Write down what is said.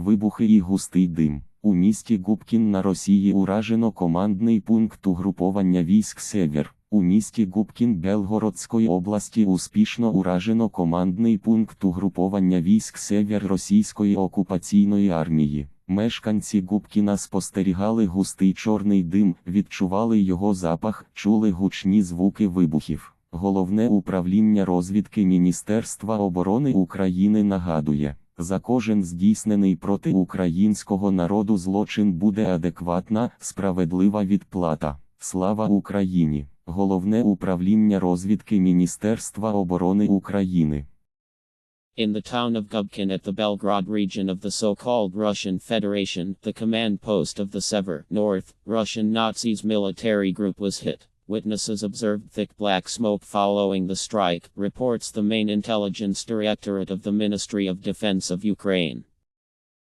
вибухи і густий дим. У місті Губкін на Росії уражено командний пункт угруповання військ Север. У місті Губкін Белгородської області успішно уражено командний пункт угруповання військ Север Російської окупаційної армії. Мешканці Губкіна спостерігали густий чорний дим, відчували його запах, чули гучні звуки вибухів. Головне управління розвідки Міністерства оборони України нагадує, за кожен здійснений проти українського народу злочин буде адекватна, справедлива відплата. Слава Україні! Головне управління розвідки Міністерства оборони України. In the town of Gubkin at the Belgrade region of the so-called Russian Federation, the command post of the Sever North Russian Nazis military group was hit. Witnesses observed thick black smoke following the strike, reports the main intelligence directorate of the Ministry of Defense of Ukraine.